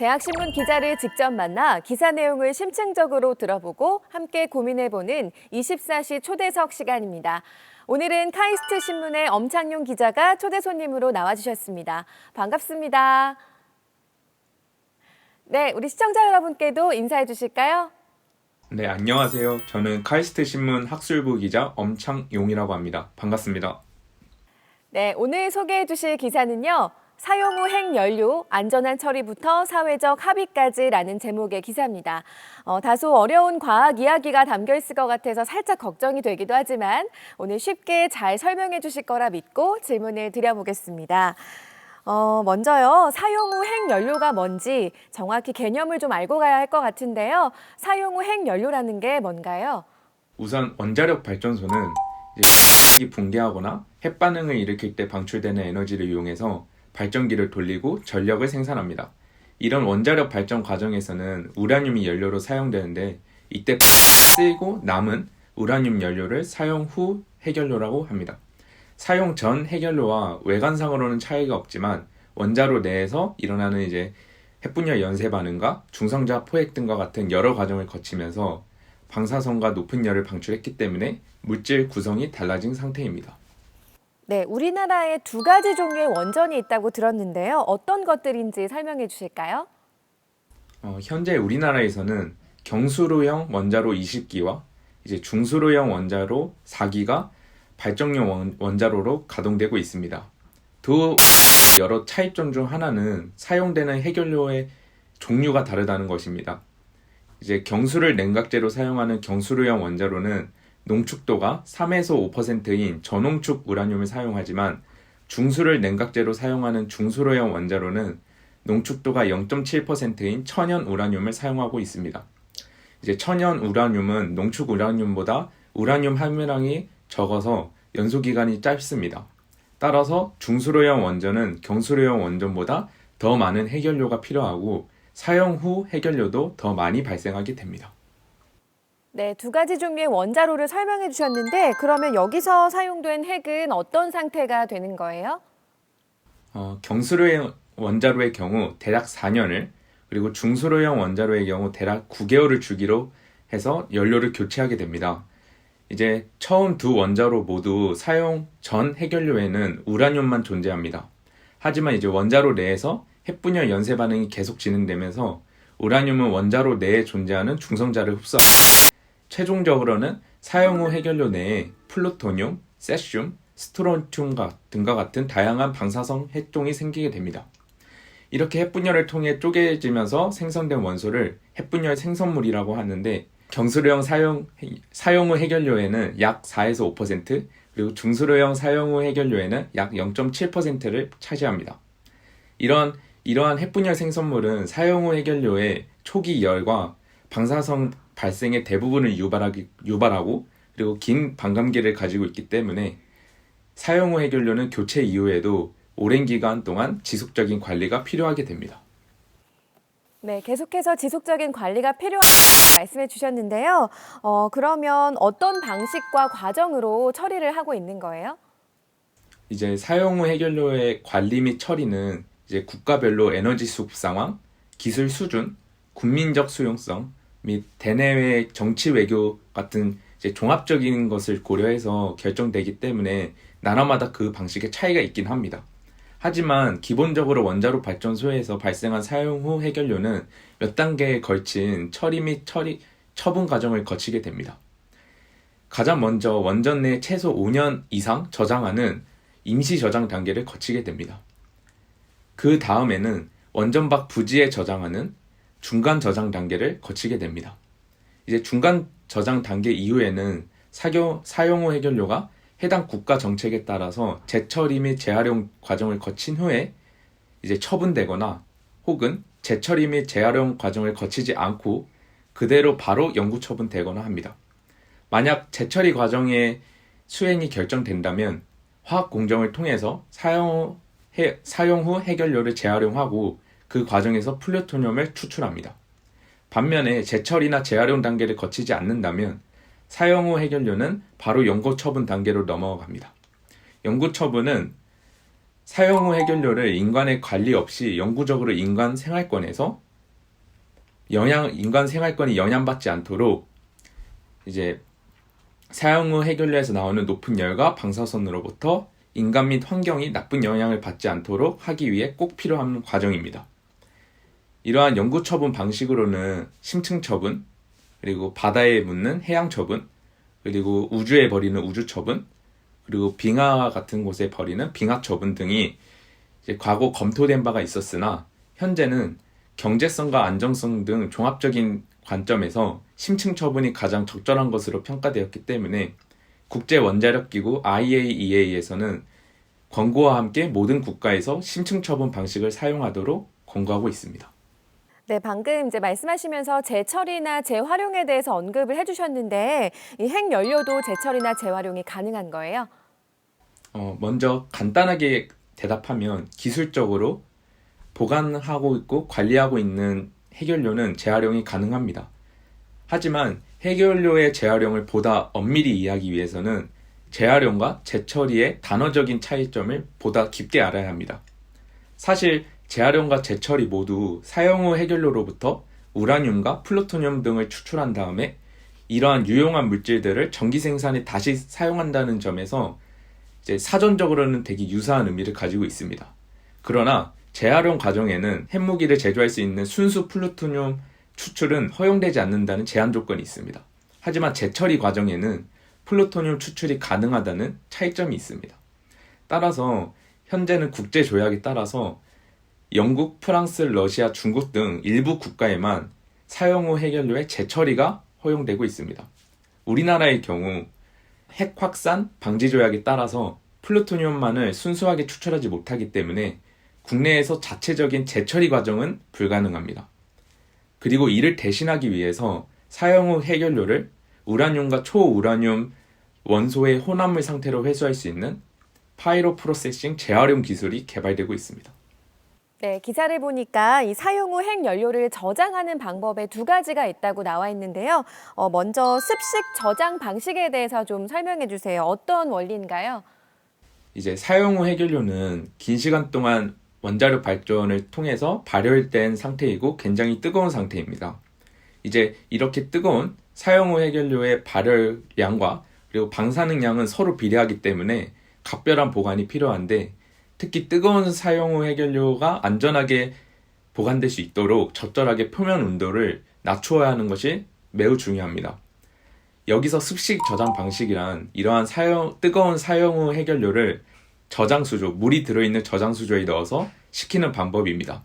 대학신문 기자를 직접 만나 기사 내용을 심층적으로 들어보고 함께 고민해보는 24시 초대석 시간입니다. 오늘은 카이스트 신문의 엄창용 기자가 초대 손님으로 나와주셨습니다. 반갑습니다. 네, 우리 시청자 여러분께도 인사해 주실까요? 네, 안녕하세요. 저는 카이스트 신문 학술부 기자 엄창용이라고 합니다. 반갑습니다. 네, 오늘 소개해 주실 기사는요. 사용 후 핵연료 안전한 처리부터 사회적 합의까지라는 제목의 기사입니다. 어, 다소 어려운 과학 이야기가 담겨 있을 것 같아서 살짝 걱정이 되기도 하지만 오늘 쉽게 잘 설명해 주실 거라 믿고 질문을 드려보겠습니다. 어, 먼저요, 사용 후 핵연료가 뭔지 정확히 개념을 좀 알고 가야 할 것 같은데요. 사용 후 핵연료라는 게 뭔가요? 우선 원자력 발전소는 이제 이 붕괴하거나 핵 반응을 일으킬 때 방출되는 에너지를 이용해서 발전기를 돌리고 전력을 생산합니다. 이런 원자력 발전 과정에서는 우라늄이 연료로 사용되는데 이때 쓰이고 남은 우라늄 연료를 사용 후 핵연료라고 합니다. 사용 전 핵연료와 외관상으로는 차이가 없지만 원자로 내에서 일어나는 이제 핵분열 연쇄 반응과 중성자 포획 등과 같은 여러 과정을 거치면서 방사선과 높은 열을 방출했기 때문에 물질 구성이 달라진 상태입니다. 네, 우리나라에 두 가지 종류의 원전이 있다고 들었는데요. 어떤 것들인지 설명해 주실까요? 어, 현재 우리나라에서는 경수로형 원자로 20기와 이제 중수로형 원자로 4기가 발전용 원, 원자로로 가동되고 있습니다. 두 여러 차이점 중 하나는 사용되는 핵연료의 종류가 다르다는 것입니다. 이제 경수를 냉각제로 사용하는 경수로형 원자로는 농축도가 3에서 5%인 저농축 우라늄을 사용하지만 중수를 냉각제로 사용하는 중수로형 원자로는 농축도가 0.7%인 천연 우라늄을 사용하고 있습니다. 이제 천연 우라늄은 농축 우라늄보다 우라늄 함유량이 적어서 연소 기간이 짧습니다. 따라서 중수로형 원전은 경수로형 원전보다 더 많은 핵연료가 필요하고 사용 후 핵연료도 더 많이 발생하게 됩니다. 네, 두 가지 종류의 원자로를 설명해 주셨는데 그러면 여기서 사용된 핵은 어떤 상태가 되는 거예요? 어, 경수로형 원자로의 경우 대략 4년을 그리고 중수로형 원자로의 경우 대략 9개월을 주기로 해서 연료를 교체하게 됩니다. 이제 처음 두 원자로 모두 사용 전 핵연료에는 우라늄만 존재합니다. 하지만 이제 원자로 내에서 핵분열 연쇄 반응이 계속 진행되면서 우라늄은 원자로 내에 존재하는 중성자를 흡수. 최종적으로는 사용 후 핵연료 내에 플루토늄, 세슘, 스트론튬 등과 같은 다양한 방사성 핵종이 생기게 됩니다. 이렇게 핵분열을 통해 쪼개지면서 생성된 원소를 핵분열 생성물이라고 하는데 경수로형 사용, 사용 후 핵연료에는 약 4에서 5%, 그리고 중수로형 사용 후 핵연료에는 약 0.7%를 차지합니다. 이런, 이러한 핵분열 생성물은 사용 후 핵연료의 초기 열과 방사성 발생의 대부분을 유발하기, 유발하고 그리고 긴 반감기를 가지고 있기 때문에 사용 후 핵연료는 교체 이후에도 오랜 기간 동안 지속적인 관리가 필요하게 됩니다. 네, 계속해서 지속적인 관리가 필요하다고 말씀해 주셨는데요. 어, 그러면 어떤 방식과 과정으로 처리를 하고 있는 거예요? 이제 사용 후 핵연료의 관리 및 처리는 이제 국가별로 에너지 수급 상황, 기술 수준, 국민적 수용성 및 대내외 정치 외교 같은 종합적인 것을 고려해서 결정되기 때문에 나라마다 그 방식의 차이가 있긴 합니다. 하지만 기본적으로 원자로 발전소에서 발생한 사용 후 핵연료는 몇 단계에 걸친 처리 및 처리, 처분 과정을 거치게 됩니다. 가장 먼저 원전 내 최소 5년 이상 저장하는 임시 저장 단계를 거치게 됩니다. 그 다음에는 원전 밖 부지에 저장하는 중간 저장 단계를 거치게 됩니다. 이제 중간 저장 단계 이후에는 사교, 사용 후 핵연료가 해당 국가 정책에 따라서 재처리 및 재활용 과정을 거친 후에 이제 처분되거나 혹은 재처리 및 재활용 과정을 거치지 않고 그대로 바로 영구 처분되거나 합니다. 만약 재처리 과정의 수행이 결정된다면 화학 공정을 통해서 사용, 해, 사용 후 핵연료를 재활용하고 그 과정에서 플루토늄을 추출합니다. 반면에 재처리나 재활용 단계를 거치지 않는다면 사용 후 핵연료는 바로 연구 처분 단계로 넘어갑니다. 연구 처분은 사용 후 핵연료를 인간의 관리 없이 영구적으로 인간 생활권에서 영양 인간 생활권이 영향받지 않도록 이제 사용 후 해결료에서 나오는 높은 열과 방사선으로부터 인간 및 환경이 나쁜 영향을 받지 않도록 하기 위해 꼭 필요한 과정입니다. 이러한 연구 처분 방식으로는 심층 처분, 그리고 바다에 묻는 해양 처분, 그리고 우주에 버리는 우주 처분, 그리고 빙하 같은 곳에 버리는 빙하 처분 등이 이제 과거 검토된 바가 있었으나 현재는 경제성과 안정성 등 종합적인 관점에서 심층 처분이 가장 적절한 것으로 평가되었기 때문에 국제 원자력 기구 IAEA에서는 권고와 함께 모든 국가에서 심층 처분 방식을 사용하도록 권고하고 있습니다. 네, 방금 이제 말씀하시면서 재처리나 재활용에 대해서 언급을 해주셨는데 이 핵연료도 재처리나 재활용이 가능한 거예요? 어, 먼저 간단하게 대답하면 기술적으로 보관하고 있고 관리하고 있는 해결료는 재활용이 가능합니다. 하지만 해결료의 재활용을 보다 엄밀히 이해하기 위해서는 재활용과 재처리의 단어적인 차이점을 보다 깊게 알아야 합니다. 사실 재활용과 재처리 모두 사용 후 해결료로부터 우라늄과 플루토늄 등을 추출한 다음에 이러한 유용한 물질들을 전기 생산에 다시 사용한다는 점에서 이제 사전적으로는 되게 유사한 의미를 가지고 있습니다. 그러나 재활용 과정에는 핵무기를 제조할 수 있는 순수 플루토늄 추출은 허용되지 않는다는 제한 조건이 있습니다. 하지만 재처리 과정에는 플루토늄 추출이 가능하다는 차이점이 있습니다. 따라서 현재는 국제 조약에 따라서 영국, 프랑스, 러시아, 중국 등 일부 국가에만 사용 후 해결료의 재처리가 허용되고 있습니다. 우리나라의 경우 핵 확산 방지 조약에 따라서 플루토늄만을 순수하게 추출하지 못하기 때문에 국내에서 자체적인 재처리 과정은 불가능합니다. 그리고 이를 대신하기 위해서 사용 후 해결료를 우라늄과 초우라늄 원소의 혼합물 상태로 회수할 수 있는 파이로 프로세싱 재활용 기술이 개발되고 있습니다. 네, 기사를 보니까 이 사용 후 핵연료를 저장하는 방법에 두 가지가 있다고 나와 있는데요. 어, 먼저 습식 저장 방식에 대해서 좀 설명해 주세요. 어떤 원리인가요? 이제 사용 후 해결료는 긴 시간 동안 원자력 발전을 통해서 발열된 상태이고 굉장히 뜨거운 상태입니다. 이제 이렇게 뜨거운 사용 후 해결료의 발열량과 그리고 방사능량은 서로 비례하기 때문에 각별한 보관이 필요한데 특히 뜨거운 사용 후 해결료가 안전하게 보관될 수 있도록 적절하게 표면 온도를 낮추어야 하는 것이 매우 중요합니다. 여기서 습식 저장 방식이란 이러한 사용, 뜨거운 사용 후 해결료를 저장 수조, 물이 들어있는 저장 수조에 넣어서 식히는 방법입니다.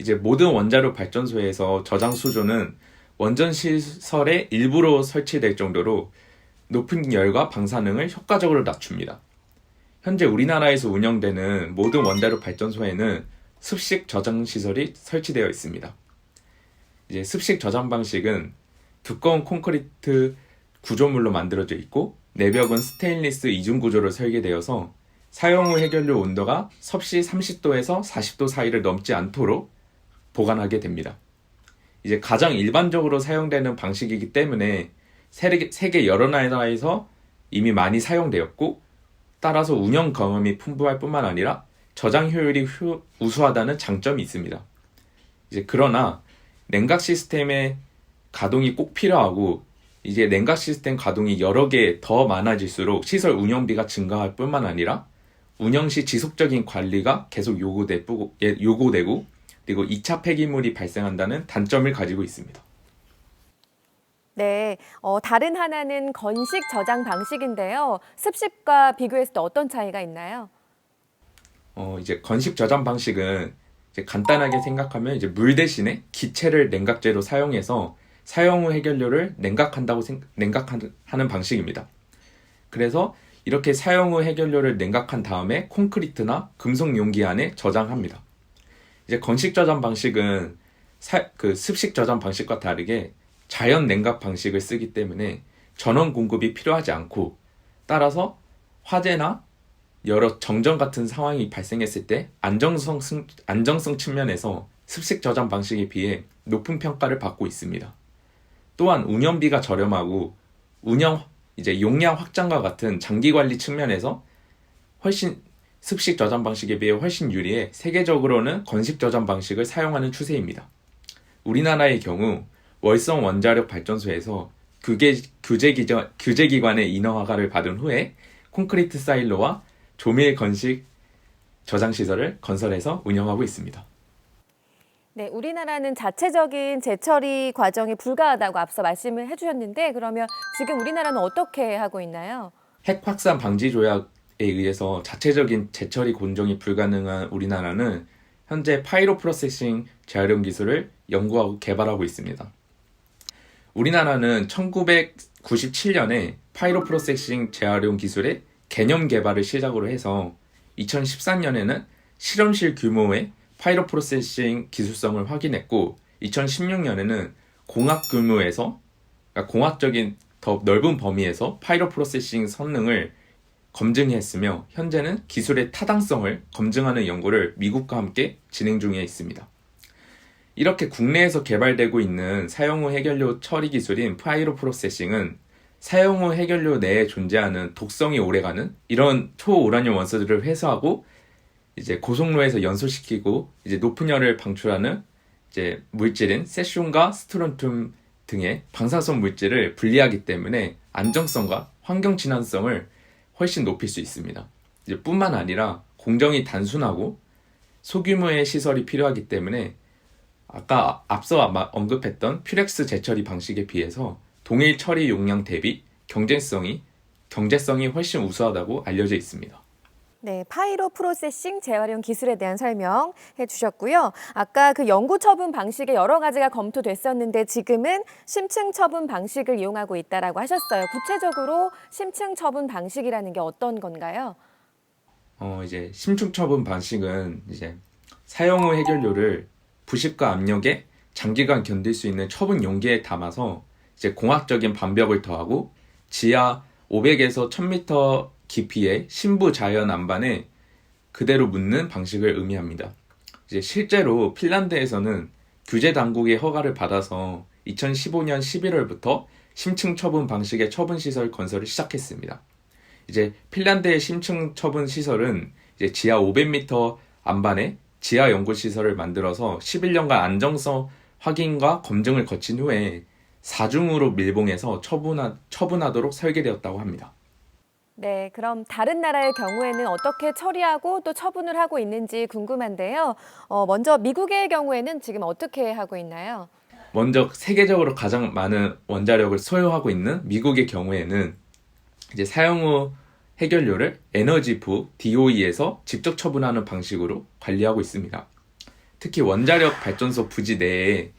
이제 모든 원자력 발전소에서 저장 수조는 원전 시설의 일부로 설치될 정도로 높은 열과 방사능을 효과적으로 낮춥니다. 현재 우리나라에서 운영되는 모든 원자력 발전소에는 습식 저장 시설이 설치되어 있습니다. 이제 습식 저장 방식은 두꺼운 콘크리트 구조물로 만들어져 있고 내벽은 스테인리스 이중 구조로 설계되어서 사용 후 해결료 온도가 섭씨 30도에서 40도 사이를 넘지 않도록 보관하게 됩니다. 이제 가장 일반적으로 사용되는 방식이기 때문에 세계, 여러 나라에서 이미 많이 사용되었고 따라서 운영 경험이 풍부할 뿐만 아니라 저장 효율이 휴- 우수하다는 장점이 있습니다. 이제 그러나 냉각 시스템의 가동이 꼭 필요하고 이제 냉각 시스템 가동이 여러 개 더 많아질수록 시설 운영비가 증가할 뿐만 아니라 운영 시 지속적인 관리가 계속 요구되고, 예, 요구되고 그리고 2차 폐기물이 발생한다는 단점을 가지고 있습니다. 네, 어, 다른 하나는 건식 저장 방식인데요. 습식과 비교했을 때 어떤 차이가 있나요? 어, 이제 건식 저장 방식은 이제 간단하게 생각하면 이제 물 대신에 기체를 냉각제로 사용해서 사용 후 해결료를 냉각한다고 생, 냉각하는 방식입니다. 그래서 이렇게 사용 후 해결료를 냉각한 다음에 콘크리트나 금속 용기 안에 저장합니다. 이제 건식 저장 방식은 사- 그 습식 저장 방식과 다르게 자연 냉각 방식을 쓰기 때문에 전원 공급이 필요하지 않고 따라서 화재나 여러 정전 같은 상황이 발생했을 때 안정성, 승- 안정성 측면에서 습식 저장 방식에 비해 높은 평가를 받고 있습니다. 또한 운영비가 저렴하고 운영 이제 용량 확장과 같은 장기 관리 측면에서 훨씬 습식 저장 방식에 비해 훨씬 유리해 세계적으로는 건식 저장 방식을 사용하는 추세입니다. 우리나라의 경우 월성 원자력 발전소에서 규제, 규제, 기저, 규제 기관의 인허 허가를 받은 후에 콘크리트 사일로와 조밀 건식 저장 시설을 건설해서 운영하고 있습니다. 네, 우리나라는 자체적인 재처리 과정이 불가하다고 앞서 말씀을 해주셨는데 그러면 지금 우리나라는 어떻게 하고 있나요? 핵 확산 방지 조약에 의해서 자체적인 재처리 공정이 불가능한 우리나라는 현재 파이로 프로세싱 재활용 기술을 연구하고 개발하고 있습니다. 우리나라는 1997년에 파이로 프로세싱 재활용 기술의 개념 개발을 시작으로 해서 2013년에는 실험실 규모의 파이로 프로세싱 기술성을 확인했고 2016년에는 공학 규모에서 그러니까 공학적인 더 넓은 범위에서 파이로 프로세싱 성능을 검증했으며 현재는 기술의 타당성을 검증하는 연구를 미국과 함께 진행 중에 있습니다. 이렇게 국내에서 개발되고 있는 사용 후 해결료 처리 기술인 파이로 프로세싱은 사용 후 해결료 내에 존재하는 독성이 오래가는 이런 초우라늄 원소들을 회수하고 이제 고속로에서 연소시키고 이제 높은 열을 방출하는 이제 물질인 세슘과 스트론튬 등의 방사성 물질을 분리하기 때문에 안정성과 환경 친환성을 훨씬 높일 수 있습니다. 이제 뿐만 아니라 공정이 단순하고 소규모의 시설이 필요하기 때문에 아까 앞서 언급했던 퓨렉스 재처리 방식에 비해서 동일 처리 용량 대비 경쟁성이 경제성이 훨씬 우수하다고 알려져 있습니다. 네, 파이로 프로세싱 재활용 기술에 대한 설명해 주셨고요. 아까 그 연구 처분 방식에 여러 가지가 검토됐었는데 지금은 심층 처분 방식을 이용하고 있다라고 하셨어요. 구체적으로 심층 처분 방식이라는 게 어떤 건가요? 어, 이제 심층 처분 방식은 이제 사용 후 해결료를 부식과 압력에 장기간 견딜 수 있는 처분 용기에 담아서 이제 공학적인 반벽을 더하고 지하 500에서 1000m 깊이의 신부 자연 안반에 그대로 묻는 방식을 의미합니다. 이제 실제로 핀란드에서는 규제 당국의 허가를 받아서 2015년 11월부터 심층 처분 방식의 처분 시설 건설을 시작했습니다. 이제 핀란드의 심층 처분 시설은 이제 지하 500m 안반에 지하 연구 시설을 만들어서 11년간 안정성 확인과 검증을 거친 후에 사중으로 밀봉해서 처분하, 처분하도록 설계되었다고 합니다. 네, 그럼 다른 나라의 경우에는 어떻게 처리하고 또 처분을 하고 있는지 궁금한데요. 어, 먼저 미국의 경우에는 지금 어떻게 하고 있나요? 먼저 세계적으로 가장 많은 원자력을 소유하고 있는 미국의 경우에는 이제 사용 후 해결료를 에너지부 DOE에서 직접 처분하는 방식으로 관리하고 있습니다. 특히 원자력 발전소 부지 내에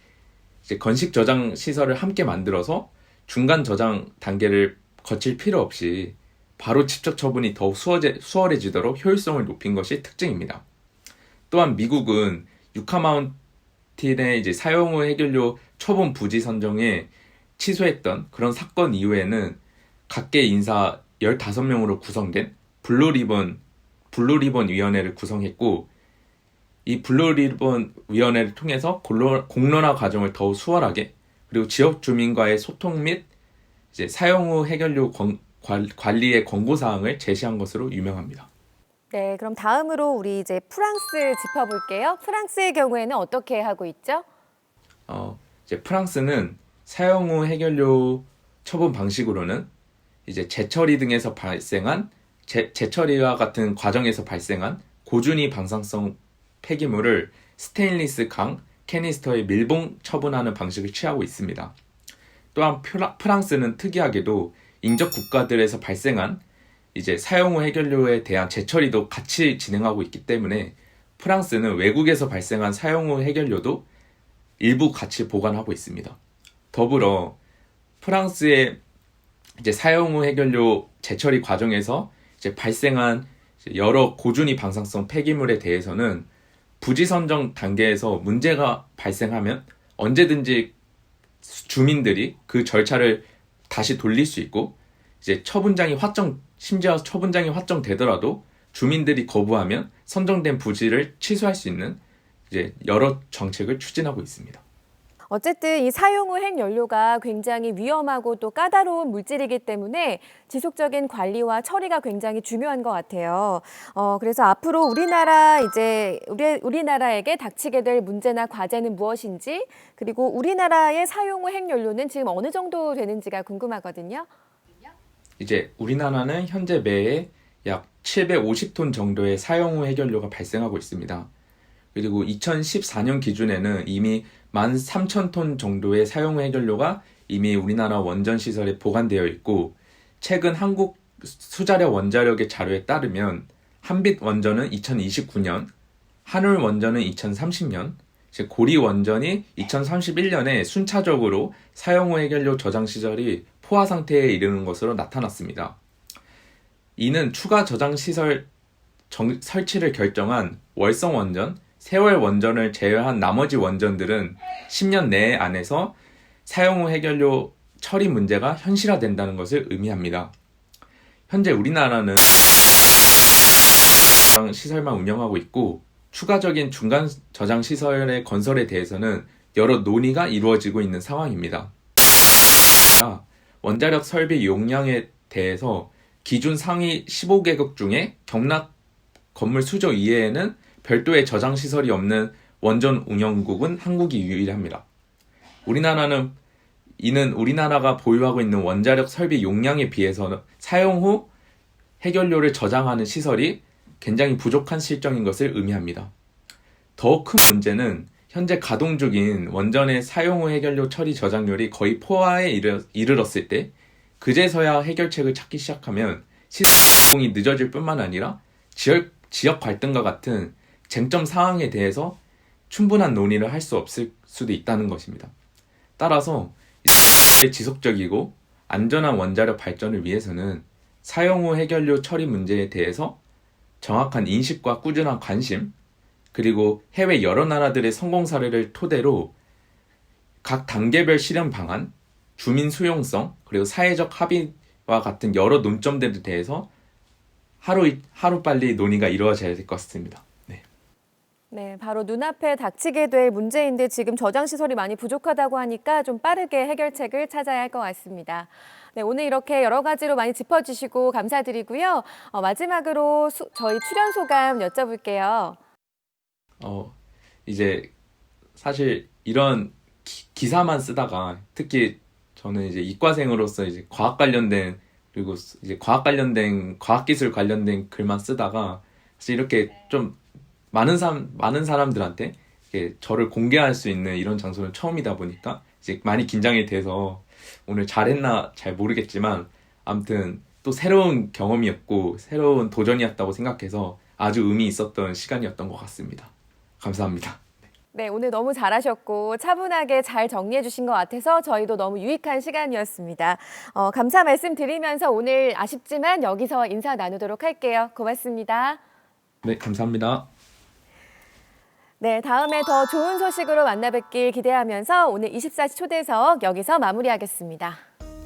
건식 저장 시설을 함께 만들어서 중간 저장 단계를 거칠 필요 없이 바로 직접 처분이 더욱 수월해, 수월해지도록 효율성을 높인 것이 특징입니다. 또한 미국은 유카마운틴의 이제 사용 후 해결료 처분 부지 선정에 취소했던 그런 사건 이후에는 각계 인사 15명으로 구성된 블루리본 블루리본 위원회를 구성했고 이 블루리본 위원회를 통해서 공론- 공론화 과정을 더욱 수월하게 그리고 지역 주민과의 소통 및 이제 사용 후 해결료 권- 관- 관리의 권고 사항을 제시한 것으로 유명합니다. 네, 그럼 다음으로 우리 이제 프랑스 짚어볼게요. 프랑스의 경우에는 어떻게 하고 있죠? 어, 이제 프랑스는 사용 후 해결료 처분 방식으로는 이제 재처리 등에서 발생한 재, 재처리와 같은 과정에서 발생한 고준위 방사성 폐기물을 스테인리스 강 캐니스터에 밀봉 처분하는 방식을 취하고 있습니다. 또한 프랑스는 특이하게도 인접 국가들에서 발생한 이제 사용 후 해결료에 대한 재처리도 같이 진행하고 있기 때문에 프랑스는 외국에서 발생한 사용 후 해결료도 일부 같이 보관하고 있습니다. 더불어 프랑스의 이제 사용 후 해결료 재처리 과정에서 이제 발생한 이제 여러 고준위 방사성 폐기물에 대해서는 부지 선정 단계에서 문제가 발생하면 언제든지 주민들이 그 절차를 다시 돌릴 수 있고 이제 처분장이 확정 심지어 처분장이 확정되더라도 주민들이 거부하면 선정된 부지를 취소할 수 있는 이제 여러 정책을 추진하고 있습니다. 어쨌든 이 사용 후 핵연료가 굉장히 위험하고 또 까다로운 물질이기 때문에 지속적인 관리와 처리가 굉장히 중요한 것 같아요. 어, 그래서 앞으로 우리나라 이제 우리 우리나라에게 닥치게 될 문제나 과제는 무엇인지 그리고 우리나라의 사용 후 핵연료는 지금 어느 정도 되는지가 궁금하거든요. 이제 우리나라는 현재 매해 약 750톤 정도의 사용 후 핵연료가 발생하고 있습니다. 그리고 2014년 기준에는 이미 13,000톤 정도의 사용 후 핵연료가 이미 우리나라 원전 시설에 보관되어 있고 최근 한국 수자력 원자력의 자료에 따르면 한빛 원전은 2029년, 한울 원전은 2030년, 이제 고리 원전이 2031년에 순차적으로 사용 후 핵연료 저장 시설이 포화 상태에 이르는 것으로 나타났습니다. 이는 추가 저장 시설 정- 설치를 결정한 월성 원전, 세월 원전을 제외한 나머지 원전들은 10년 내에 안에서 사용 후 핵연료 처리 문제가 현실화된다는 것을 의미합니다. 현재 우리나라는 저장 시설만 운영하고 있고 추가적인 중간 저장 시설의 건설에 대해서는 여러 논의가 이루어지고 있는 상황입니다. 원자력 설비 용량에 대해서 기준 상위 15개국 중에 경락 건물 수조 이외에는 별도의 저장 시설이 없는 원전 운영국은 한국이 유일합니다. 우리나라는 이는 우리나라가 보유하고 있는 원자력 설비 용량에 비해서 사용 후 핵연료를 저장하는 시설이 굉장히 부족한 실정인 것을 의미합니다. 더 큰 문제는 현재 가동 중인 원전의 사용 후 핵연료 처리 저장률이 거의 포화에 이르, 이르렀을 때 그제서야 해결책을 찾기 시작하면 시공이 늦어질 뿐만 아니라 지역, 지역 갈등과 같은 쟁점 사항에 대해서 충분한 논의를 할 수 없을 수도 있다는 것입니다. 따라서 지속적이고 안전한 원자력 발전을 위해서는 사용 후 핵연료 처리 문제에 대해서 정확한 인식과 꾸준한 관심, 그리고 해외 여러 나라들의 성공 사례를 토대로 각 단계별 실현 방안, 주민 수용성, 그리고 사회적 합의와 같은 여러 논점들에 대해서 하루, 하루 빨리 논의가 이루어져야 될 것 같습니다. 네. 네, 바로 눈앞에 닥치게 될 문제인데 지금 저장 시설이 많이 부족하다고 하니까 좀 빠르게 해결책을 찾아야 할 것 같습니다. 네, 오늘 이렇게 여러 가지로 많이 짚어주시고 감사드리고요. 어, 마지막으로 수- 저희 출연 소감 여쭤볼게요. 어, 이제 사실 이런 기, 사만 쓰다가 특히 저는 이제 이과생으로서 이제 과학 관련된 그리고 스- 이제 과학 관련된 과학기술 관련된 글만 쓰다가 사실 이렇게 좀 많은 사람 많은 사람들한테 저를 공개할 수 있는 이런 장소는 처음이다 보니까 이제 많이 긴장이 돼서 오늘 잘했나 잘 모르겠지만 아무튼 또 새로운 경험이었고 새로운 도전이었다고 생각해서 아주 의미 있었던 시간이었던 것 같습니다. 감사합니다. 네, 오늘 너무 잘하셨고 차분하게 잘 정리해 주신 것 같아서 저희도 너무 유익한 시간이었습니다. 어, 감사 말씀 드리면서 오늘 아쉽지만 여기서 인사 나누도록 할게요. 고맙습니다. 네, 감사합니다. 네, 다음에 더 좋은 소식으로 만나 뵙길 기대하면서 오늘 24시 초대석 여기서 마무리하겠습니다.